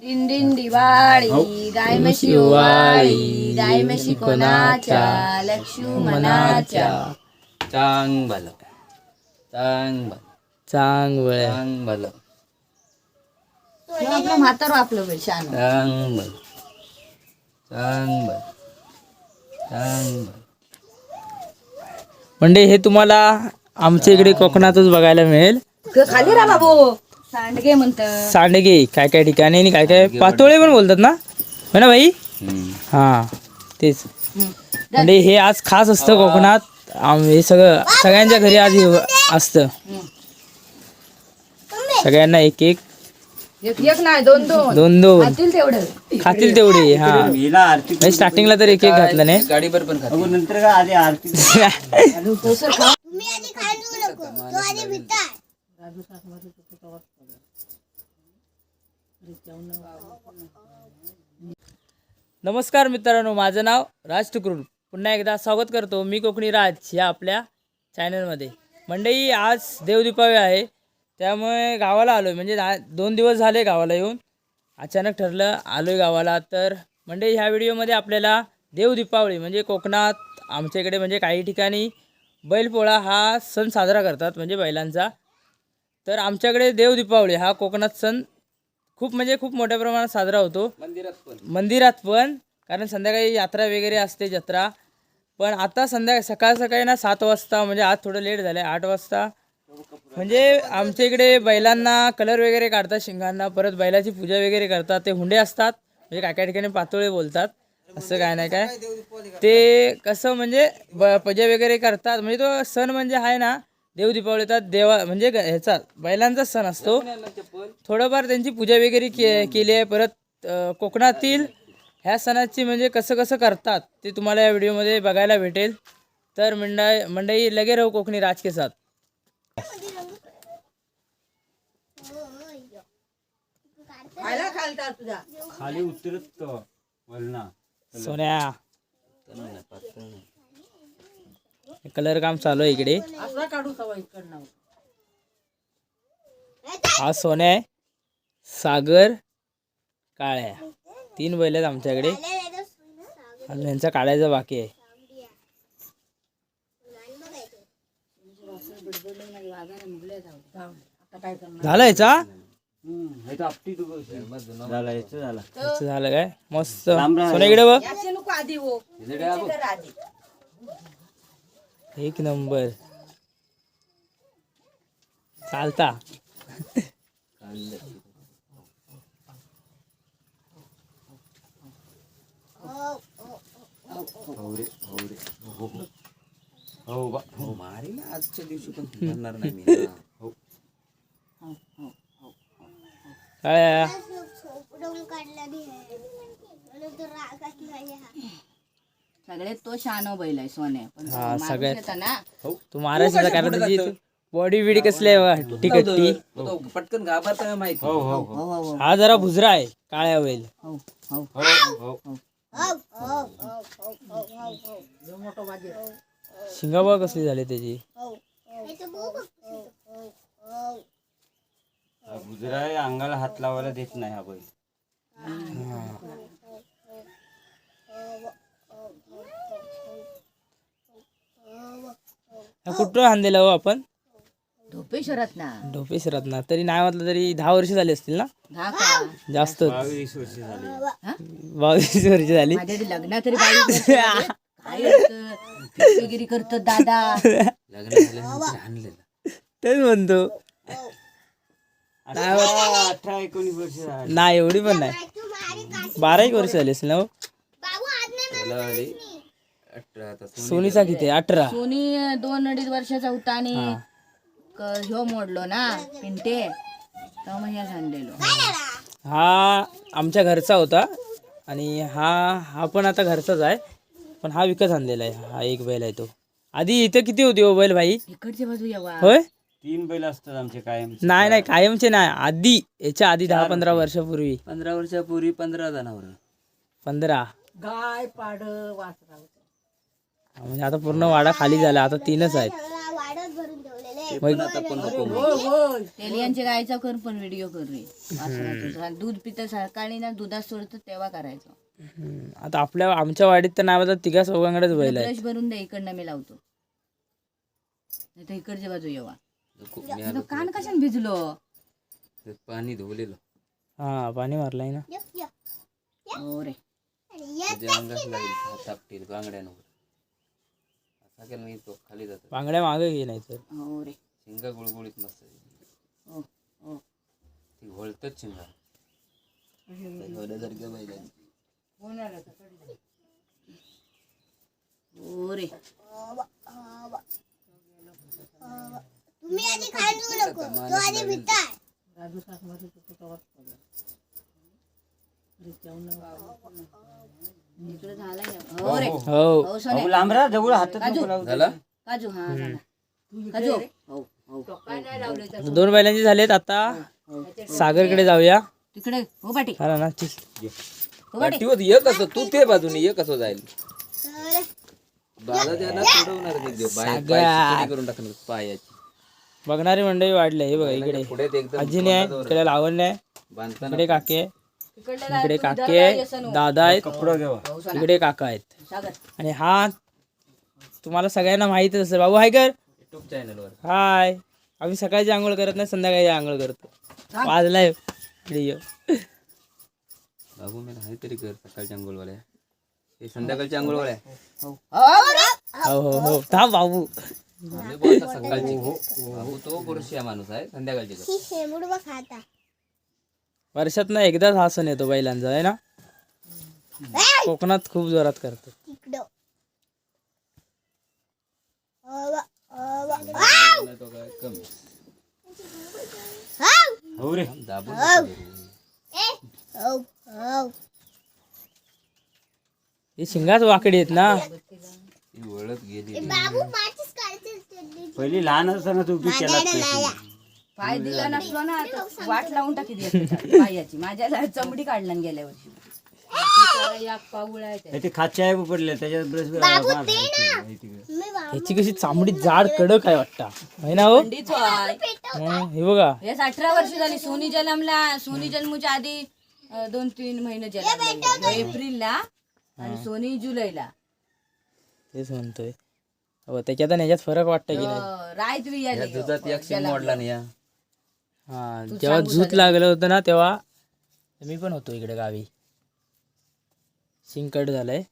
दिंडिन दिवाळी गाय म्हशी ओवाळी गाय म्हशी कोणाच्या लक्ष्मणाच्या चांग भलं चांग भलं चांग वळ चांग भलं आपलं म्हातारो आपलं शान. चांग भलं चांग भलं चांग भलं म्हणजे हे तुम्हाला आमच्या इकडे कोकणातच बघायला मिळेल. खाली राहा बाबू. सांडगे म्हणत सांडगे काय काय ठिकाणी आणि काय काय पातोळे पण बोलतात ना? हो ना भाई हा तेच. म्हणजे हे आज खास असतं कोकणात. आम- हे सगळं सगळ्यांच्या घरी आज हे असतं. सगळ्यांना एक एक एक एक नाही दोन दोन. दोन दोन. खातील तेवढं. खातील तेवढे हा. हिला आरती म्हणजे स्टार्टिंगला तर एक एक घातलं नाही? गाडीवर पण खात. अगो नंतर का आधी आरती नमस्कार मित्रांनो माझं नाव राज टुकरून पुन्हा एकदा स्वागत करतो मी कोकणी राज या आपल्या चॅनलमध्ये. मंडई आज देवदीपावली आहे. त्यामुळे गावाला आलो आहे म्हणजे दोन दिवस झाले गावाला येऊन. अचानक ठरलं आलो आहे गावाला. तर मंडई ह्या व्हिडिओमध्ये आपल्याला देवदीपावली म्हणजे कोकणात आमच्या इकडे म्हणजे काही ठिकाणी बैलपोळा हा सण साजरा करतात म्हणजे बैलांचा. तर आमच्याकडे देवदीपावली हा कोकणात सण खूप म्हणजे खूप मोठ्या प्रमाणात साजरा होतो. मंदिरात पण. मंदिरात पण कारण संध्याकाळी यात्रा वगैरे असते जत्रा. पण आता संध्या सकाळ सकाळी ना सात वाजता म्हणजे आज थोडं लेट झालं आठ वाजता. म्हणजे आमच्या इकडे बैलांना कलर वगैरे काढतात शिंगांना परत बैलाची पूजा वगैरे करतात ते हुंडे असतात. म्हणजे काय काय ठिकाणी पातोळे बोलतात असं काय नाही काय. ते कसं म्हणजे ब पूजा वगैरे करतात. म्हणजे तो सण म्हणजे आहे ना देव दीपावलीचा देवा म्हणजे ह्याचा बैलांचा सण असतो. थोडंफार त्यांची पूजा वगैरे के केली आहे. परत कोकणातील ह्या सणाची म्हणजे कसं कसं करतात ते तुम्हाला या व्हिडिओमध्ये बघायला भेटेल. तर मंडळ मंडई लगे राहू कोकणी राज के साथ. खाली उतरत सोन्या. कलर काम चालू आहे इकडे. हा सोन्या आहे. सागर काळ्या तीन बैल आहेत आमच्याकडे. अजून यांचा काढायचा बाकी आहे. झालं याचा? तर आपटी तू झाला काय? मस्त. सोन्या इकडे बघ. नको आधी हो. आधी. एक नंबर. चालता. हो बा. हो. मारी ना आजच्या दिवशी पण म्हणणार नाही मी. हा. हो काळ्या सगळे तो शानो बैल आहे सोने पण हा सगळ्यात येतं ना तू महाराष्ट्राचा कारण बॉडी बिडी कसली आहे तो तो पटकन घाबरता माहिती? हो हो हो. हो हो हा. जरा भुजरा आहे काळ्या बैल. हो हो. हो हो. शिंगा बघ कसली झाली त्याची? हा गुजरा आहे, अंगाला हात लावायला देत नाही हा बैल. हा कुठं आणलेला हो आपण? धोपेश्वरात ना. ढोपेश रत्ना तरी नाही म्हटलं तरी दहा वर्ष झाली असतील ना? दहा का? जास्त. बावीस वर्ष झाली. बावीस वर्ष झाली. माझ्या आधी लग्न तरी बाई करते. काय होतं? फिरकीगिरी करतो दादा. लग्न झाल्यानंतर आणलेलं तेच म्हणतो. अठरा अठरा एकोणीस वर्ष झाली. नाही एवढी पण नाही. बारा एक वर्ष झाली असेल ना हो? त्याला आली अठरा आता सोनी सोनीचा किती? अठरा. सोनी दोन अडीच वर्षाचा होता आणि क- ह्यो मोडलो ना पिंटे. मग हे हा आमच्या घरचा होता आणि हा हा पण आता घरचाच आहे. पण हा विकत आणलेला आहे. हा एक बैल आहे तो. आधी इथं किती होती हो बैल भाई इकडची बाजू यावा होय? तीन बैल असतात आमचे कायम नाही नाही कायमचे नाही. आधी याच्या आधी दहा पंधरा वर्षापूर्वी. पंधरा वर्षापूर्वी पंधरा जणांवर पंधरा. गाय पाड वासरा म्हणजे आता पूर्ण वाडा खाली झाला आता तीनच आहेत. आता पण नको हो, तेलियांच्या गायचा कर पण व्हिडिओ कर वासराचा. दूध पितं सकाळी ना दुधात सोडतं तेव्हा करायचं. हम्म, आता आपल्या आमच्या वाडीत तर नाही बघा तिघा चौघांकडेच बैल आहेत. ब्रश भरून दे इकडनं मी लावतो. नाही तर इकडच्या बाजू येवा. नको मी आता कान कशाने भिजलो? ते पाणी धुवलेलं. हा पाणी मारलाय ना. हो रे. त्याच्या अंगास लागेल हात आपटील बांगड्यांवर असा केला नाही तो खाली जातो. बांगड्या मागे घे नाही तर हो रे. शिंगा गुळगुळीत मस्त हो हो. ती घोळतच शिंगा. घोड्यासारख्या हो रे. इकडे झालाय ना हो रे हो. हो जवळ काजू. झाला? काजू हा झाला. काजू. हो हो. दोन बैलांचे झालेत आता. सागरकडे जाऊया. तिकडे हो पाटी. हा ना ठीक. हो पाटी. पाठीवर ये कसं? तू ते बाजूने ये कसं जाईल? दादा त्याला सोडवणार नाही देव. बाहेर पाय सुपारी करून टाकणार पायाची. बघणारी मंडळी वाढले हे बघा इकडे. पुढे ते एकदम आजीने आहे इकडे लावण्य आहे बांधताना इकडे काके. आहे, इकडे काके आहे, दादा आहेत. इकडे काका आहेत. आणि हा तुम्हाला सगळ्यांना माहितच असेल. बाबू हाय कर. युट्यूब चॅनलवर हाय. आम्ही सकाळची आंघोळ करत नाही संध्याकाळी आंघोळ करतो. वाजलाय. व्हिडिओ बाबू मी आहे तरी कर सकाळच्या अंघोळवाल्या हे संध्याकाळच्या अंघोळवाल्या हो हो हो थांब बाबू आम्ही बोलता सकाळची. बाबू तो पुरुषिया माणूस आहे. संध्याकाळची कर वर्षात ना एकदाच हा सण येतो बैलांचा आहे ना? कोकणात खूप जोरात करतात. तो काय कमी हो रे. हे शिंगाच वाकडी आहेत ना? ती वळत गेली पहिली लहान असताना तू उपयोग केला. पाय दिला नसलो ना तर वाट लावून टाकी पायाची. माझ्या चमडी काढला न गेल्या वर्षी. ते. खाच्या आहे पडले त्याच्यात ब्रश ह्याची कशी चामडी जाड कडक आहे वाटता. है ना हो? थंडीच. हं, हे बघा. हेच अठरा वर्ष झाली सोनी जन्मला. सोनी जन्मच्या आधी अं, दोन तीन महिने जन्मला. एप्रिलला आणि सोनी जुलैला. तेच म्हणतोय. हो त्याच्यात आणि ह्याच्यात फरक वाटतं की नाही? अं, रायत दुधात एक शिंग मोडला नाही या. हा जेव्हा झूत लागलं होतं ना तेव्हा मी पण होतो इकडे गावी. शिंग कट झालंय.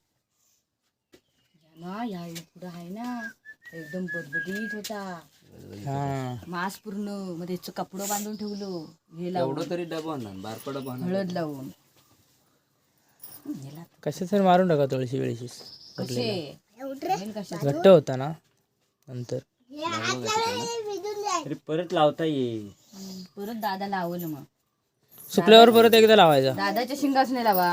ना या पुढं आहे ना एकदम बडबडीत होता. हा. मास पूर्णमध्ये कपडं बांधून ठेवलं हे लावून. एवढं तरी डबा बारका हळद लावून. कसे तर मारून टाका तुळशी वेळशी कसे? कशा घट्ट होता ना नंतर. तरी परत लावता येईल. परत दादा लावलं मग. सुकल्यावर परत एकदा लावायचा. दादाच्या शिंगाच नाही लावा.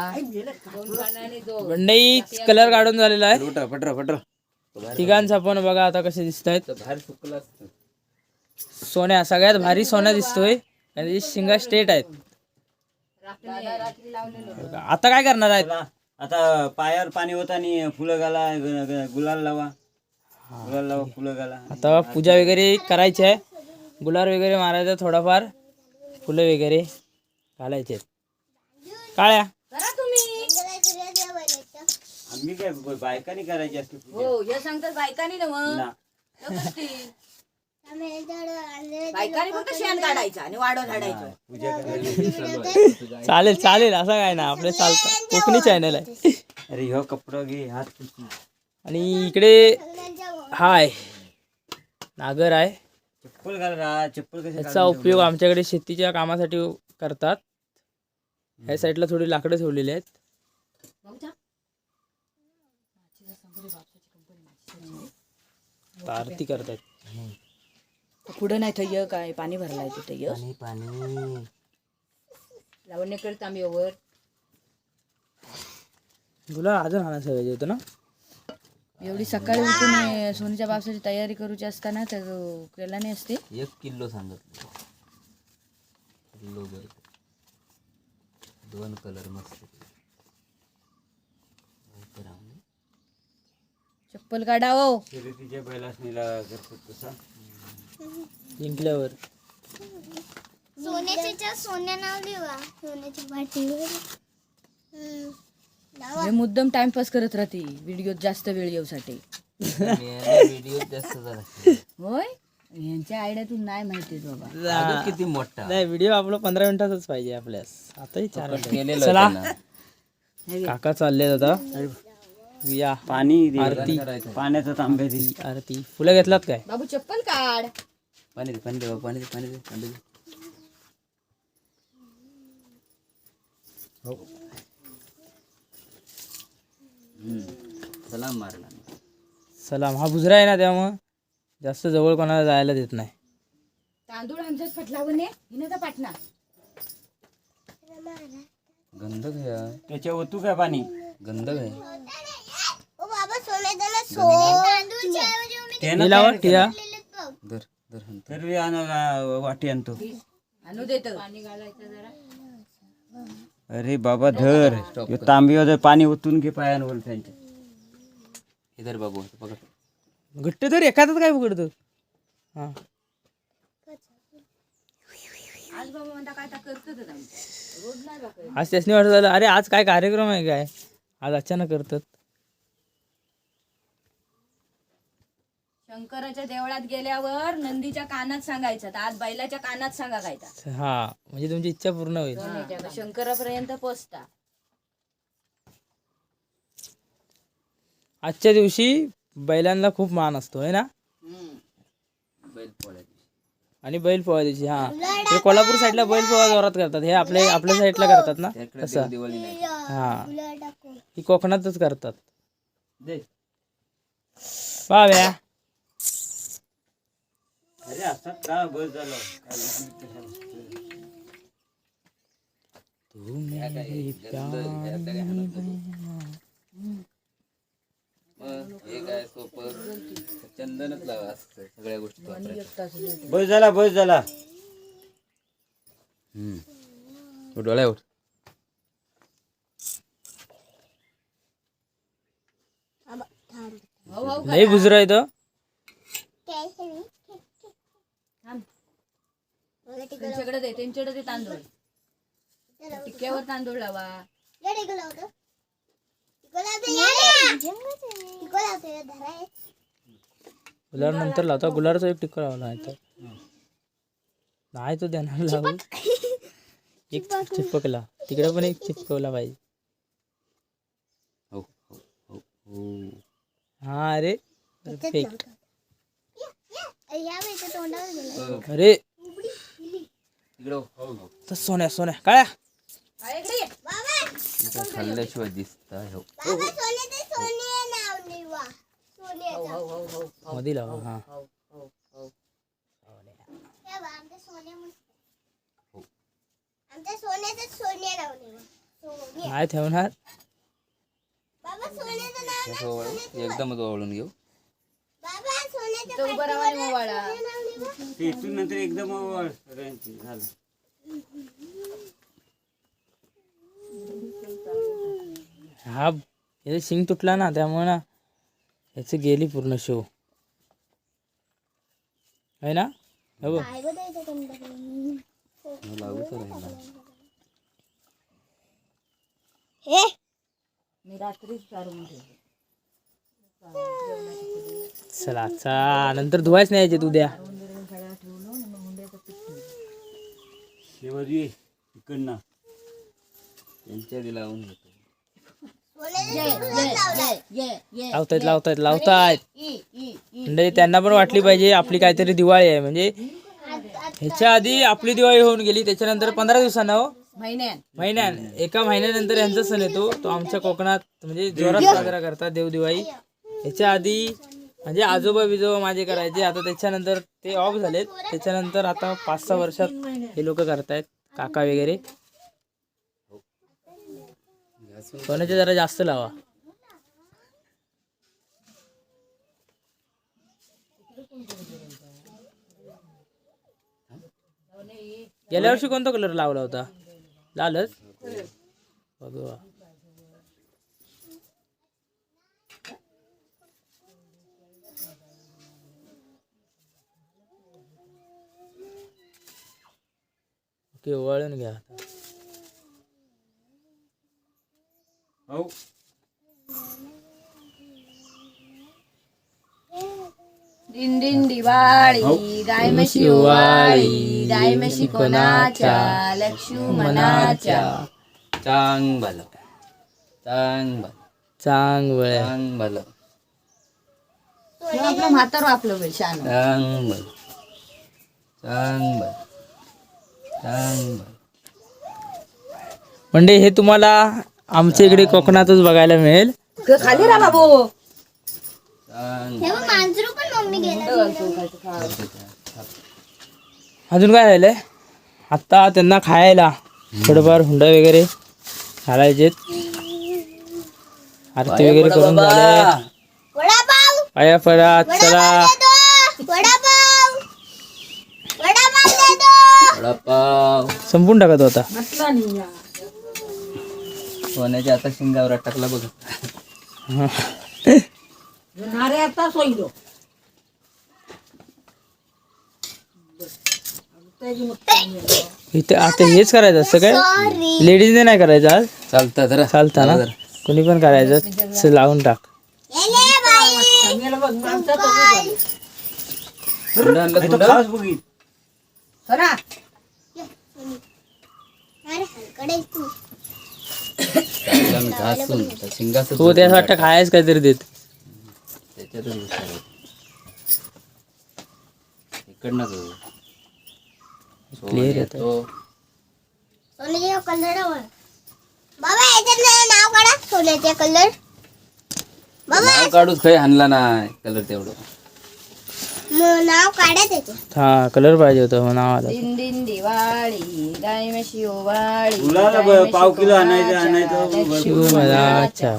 मंडई कलर काढून झालेला आहे. पटरा पटरा पटरा तिघांचा पण बघा आता कसे दिसत आहेत सोन्या सगळ्यात भारी सोन्या दिसतोय. आणि शिंगा स्ट्रेट आहेत. आता काय करणार आहेत? आता पायावर पाणी होत आणि फुलं घाला गुलाल लावा. गुलाल लावा फुलं घाला. आता पूजा वगैरे करायची आहे. गुलाल वगैरे मारायचा थोडाफार फुलं वगैरे घालायचे. काळ्या. आम्ही काय बायकांनी करायची असते पूजा. हो हे सांगतात बायकानी ना मग. ना. तो करते. बायकानी फक्त शेण काढायचं आणि वाडो झाडायचं. पूजा करायची. चालेल. चालेल असं काय ना आपलं चालतं. कोकणी चॅनल आहे. अरे ह्यो कपडा घे हात. आणि इकडे हाय. नागर आहे. चप्पल घाल चप्पल कसे याचा उपयोग आमच्याकडे शेतीच्या कामासाठी करतात. ह्या साईडला थोडी लाकडं ठेवलेली आहेत. आरती करतात पुढं नाही थय काय पाणी भरलाय तिथे य पाणी पाणी. लावण्याकडे तांब्यावर तुला अजून हा सवय होतं ना? एवढी सकाळी उठून सोनीच्या बापसाची तयारी करूची असताना तर केला नाही असते. एक किलो सांगितलं किलो दोन कलर मस्त चप्पल काढा हो शर्यतीच्या बैलासनीला करतात तसा. जिंकल्यावर. सोन्याच्या सोन्या नाव लिहा सोन्याच्या पाठीवर हम्म. हे मुद्दम टाइमपास करत राहते. व्हिडिओ जास्त वेळ येऊसाठी. व्हिडिओ जास्त झाला होय? यांच्या आयडियातून नाही माहिती बाबा. किती मोठा. नाही व्हिडिओ आपला पंधरा मिनिटाचाच पाहिजे आपल्यास. आताही चार मिनिटं. केलेलं चला. काका चालले आता. या पाणी दे. आरती. पाण्याचा तांब्या दे आरती फुलं घेतलात काय? बाबू चप्पल काढ. पाणी दे पाणी दे बाबा, पाणी दे पाणी दे पाणी दे. हम्म. सलाम मारला. सलाम. हा बुजरा आहे ना त्यामुळं जास्त जवळ कोणाला जायला देत नाही. तांदूळ आमच्यात पटलावणे हिने का पाटणार. गंध घ्या त्याच्या ओतू काय पाणी? गंध घ्या ओ बाबा सोन्याचा ना सोन. तांदूळच्या ऐवजी मी त्यानं टिला वर टिला दिलेत बघ. दर दर हंत. तर बी आणा वाटी आणतो. आणू देत अरे बाबा धर. ह्यो पाणी ओतून घे पायांवर त्यांच्या. हे धर बाबू हे घट्ट तर एखादच काय पकडतो हा. आज नाही आज त्यासनी वाटत झालं अरे आज काय कार्यक्रम आहे काय? आज अचानक करतात. शंकराच्या देवळात गेल्यावर नंदीच्या कानात सांगायचं. तर आज बैलाच्या कानात सांगा गायचा हा म्हणजे तुमची इच्छा पूर्ण होईल. शंकरापर्यंत पोचता. आजच्या दिवशी बैलांना खूप मान असतो आहे ना? बैल पोळ्या दिवशी. आणि बैल पोहा दिवशी हा. ते कोल्हापूर साईडला बैल पोहा जोरात करतात. हे आपल्या आपल्या साईडला करतात ना? तसं देव दिवाळी नाही. हा. ही. कोकणातच करतात. दे. पाव्या अरे असं का बस झालं? हे काय सोपं? चंदनच लावा असतं सगळ्या गोष्टी. बस झाला बस झाला. हम्म. उठ डोळ्या उठ. बुजरा आहे तो काय सगळी? त्यांच्याकडे दे त्यांच्याकडे दे तांदूळ. टिक्क्यावर तांदूळ लावा. गुलाब नंतर लावता. गुलाबचा एक टिक्का लावला आहे तर. नाही तो देणार लावू एक चिपकला तिकडे पण एक चिपकवला पाहिजे हो हो हो हो. अरे. अरे. तर सोन्या सोन्या काळ्या. खाल्ल्याशिवाय दिसत हो. मध्ये लावा हा या बा, आमच्या सोन्या म्हणून. आमच्या सोन्याचं सोन्या नाव. लिहा. सोन्या. नाही ठेवणार. बाबा सोन्याचं नाव हे ओवाळू. एकदमच ओवाळून घेऊ. तो इथून नंतर एकदम झालं. हा याचा शिंग तुटला ना त्यामुळे ना याची गेली पूर्ण शो आहे ना? हो हे मी रात्रीच ठेवते चला आजचा नंतर धुवायच नाही याच्यात उद्या. शेवट ये इकडनं त्यांच्या आधी लावून घेतो लावतायत लावतायत. लावतायत म्हणजे त्यांना पण वाटली पाहिजे आपली काहीतरी दिवाळी आहे. म्हणजे ह्याच्या आधी आपली दिवाळी होऊन गेली त्याच्यानंतर पंधरा दिवसानं हो. महिन्यात एका महिन्यानंतर यांचा सण येतो. तो आमच्या कोकणात म्हणजे जोरात साजरा करतात देवदिवाळी. ह्याच्या आधी म्हणजे आजोबा बिजोबा माझे करायचे. आता त्याच्यानंतर ते ऑफ झालेत. त्याच्यानंतर आता पाच सहा वर्षात हे लोक करतायत काका वगैरे. कोणाचे जरा जास्त लावा. गेल्या वर्षी कोणता कलर लावला होता? लालच? भगवा ओके वळून घ्या आता. हो. दिन दिन दिवाळी गाय म्हशी ओवाळी गाय म्हशी कोणाच्या लक्ष्मणाच्या. चांग भलं चांग भलं चांग वळ चांग भलं आपलं म्हातार आपलं बैल शान. चांग भलं चांग भलं म्हणजे हे तुम्हाला आमच्या इकडे कोकणातच बघायला मिळेल. खाली राहा बाबू. हे मांजरू पण मम्मी अजून काय राहिलंय? आत्ता त्यांना खायला थोडंफार हुंडा वगैरे घालायचे आरती वगैरे करून झाले. पाया पडा चला दे दो. वडापाव वडापाव दे दो. वडापाव. संपून टाकत होता सोन्याच्या आता शिंगावर अटकला बघ. इथे आता हेच करायचं असतं काय? लेडीजने नाही करायचं आज? चालतं जरा. चालतं ना? कोणी पण करायचं लावून टाक. बघी ना अरे हलकडे तू टाकला मी घासून शिंगाचं तो वाटतं खायच काहीतरी देत. त्याच्यातच विचार इकडनं Clear. तो. बाबा याच्यात नाव काढा. सोन्याचे कलर. बाबा नाव काढूच काही आणला नाही कलर तेवढं. नाव काढा त्याचे. हा कलर पाहिजे होतं मग नाव आलं दिन दिन दिवाळी गाय म्हशी ओवाळी मुलाला गाय म्हशी पाव किलो आणायचं कोणाच्या, आणायचं भरपूर मला अच्छा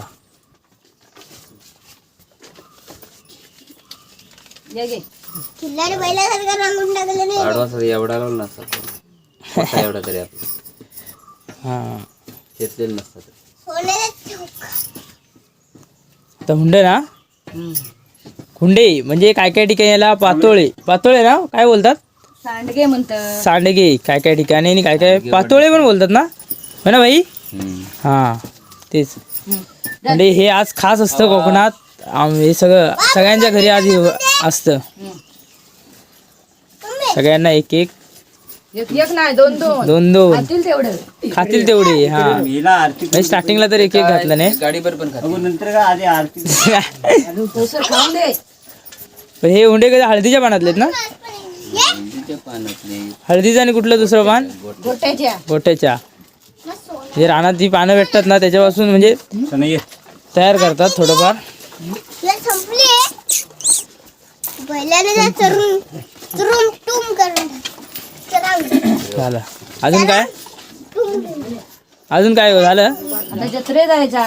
ये घे. किल्लारी बैलासारखं रंगून टाकलं नाही. ॲडव्हान्स एवढा लावला नसता तो. मोठा एवढा तरी हा. घेतलेलं नसतं ते. सोन्याचे चौक तर हुंडे ना? हुंडे म्हणजे काय काय ठिकाणी याला? पातोळे. पातोळे ना? काय बोलतात? सांडगे म्हणत सांडगे. काय काय ठिकाणी आणि काय काय? पातोळे पण बोलतात ना? हो ना भाई. हा तेच. म्हणजे हे आज खास असतं कोकणात. आम- हे सगळं सगळ्यांच्या घरी आज हे असतं. सगळ्यांना एक एक एक एक नाही दोन दोन. दोन दोन. खातील तेवढं. खातील तेवढे हा. हिला आरती म्हणजे स्टार्टिंगला तर एक एक घातलं नाही? गाडीवर पण खाते अगो नंतर का आधी आरती अजून तसं खाऊन दे. पण हे हुंडे कधी हळदीच्या पानातलेत ना? तिच्या पानातले. हळदीचं आणि कुठलं दुसरं पान? गोट्याच्या. गोट्याच्या. जे रानात जी पानं भेटतात ना त्याच्यापासून म्हणजे तयार करतात थोडंफार. संपली? टूम करून झालं. अजून काय? अजून काय हो झालं? आता जत्रे जायचा.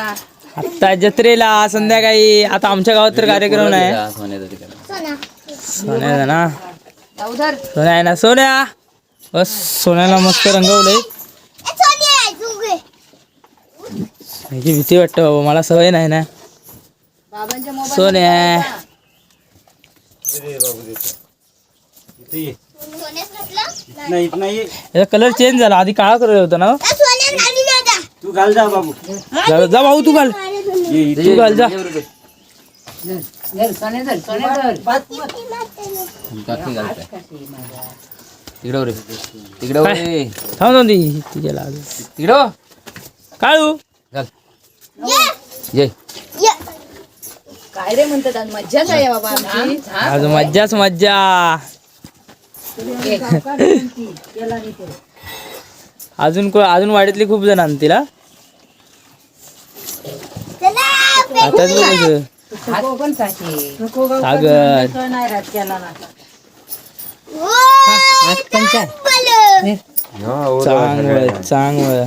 आत्ता जत्रेला संध्याकाळी आता आमच्या गावात तर कार्यक्रम नाही. सोन्याचा ठिकाण सोना सोन्याचा ना सोन्या आहे ना सोन्या? बस सोन्याला मस्त रंगवलंय. ए सोनिया आहे, तू घे ह्याची भीती वाटतं बाबा मला सवय नाही ना. सोन्या. नाही याचा कलर चेंज झाला. आधी काळा कलर होता ना? तू घाल जा बाबू. जा जा भाऊ तू घाल. तू घाल जा. सोने धर सोने धर काकी घालताय तिकडं रे तिकडं रे थांब थांब ती तिच्या लाग. तिकडं काळू. घाल. ये. ये. काय रे म्हणतात आज? मज्जाच आहे बाबा. आमची? आज मज्जाच मज्जा. अजून को अजून वाडीतली खूप जण आणतील हा? चला आताच बघ सागर. चांगलं. चांगलं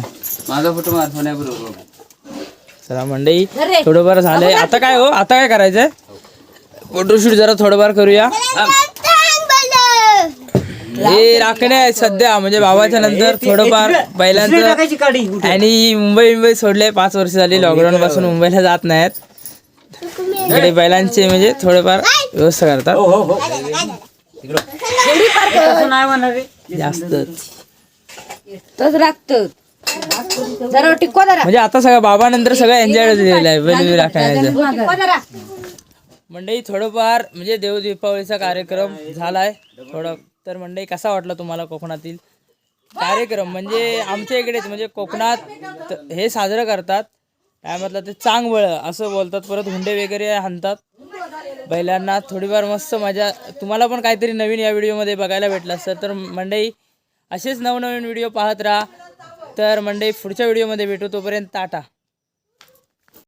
माझा फोटो मार सोन्याबरोबर चला मंडई थोडंफार झालंय. आता काय हो? आता काय करायचंय? फोटोशूट जरा थोडंफार करूया. हे राखणे आहेत सध्या. म्हणजे बाबाच्या नंतर थोडंफार कुठे? आणि मुंबई मुंबई सोडले. पाच वर्ष झाली लॉकडाऊन पासून मुंबईला जात नाहीत. इकडे बैलांचे म्हणजे थोडेफार व्यवस्था करतात. हो हो हो. जास्त. लागतं म्हणजे आता सगळं बाबानंतर सगळं एन्जॉय दिलेलं आहे. बैल जरा. मंडळी थोडंफार म्हणजे देव दीपावलीचा कार्यक्रम झालाय. थोडं तर मंडळी कसा वाटला तुम्हाला कोकणातील कार्यक्रम? म्हणजे आमच्या इकडेच म्हणजे कोकणात हे साजरं करतात. काय म्हटलं ते चांगवळ असं बोलतात. परत हुंडे वगैरे हाणतात. बैलांना थोडीफार मस्त मजा. तुम्हाला पण काहीतरी नवीन या व्हिडिओमध्ये बघायला भेटलं असतं तर मंडळी असेच नवनवीन व्हिडिओ पाहत राहा. तर मंडळी पुढच्या व्हिडिओमध्ये भेटू. तोपर्यंत टाटा.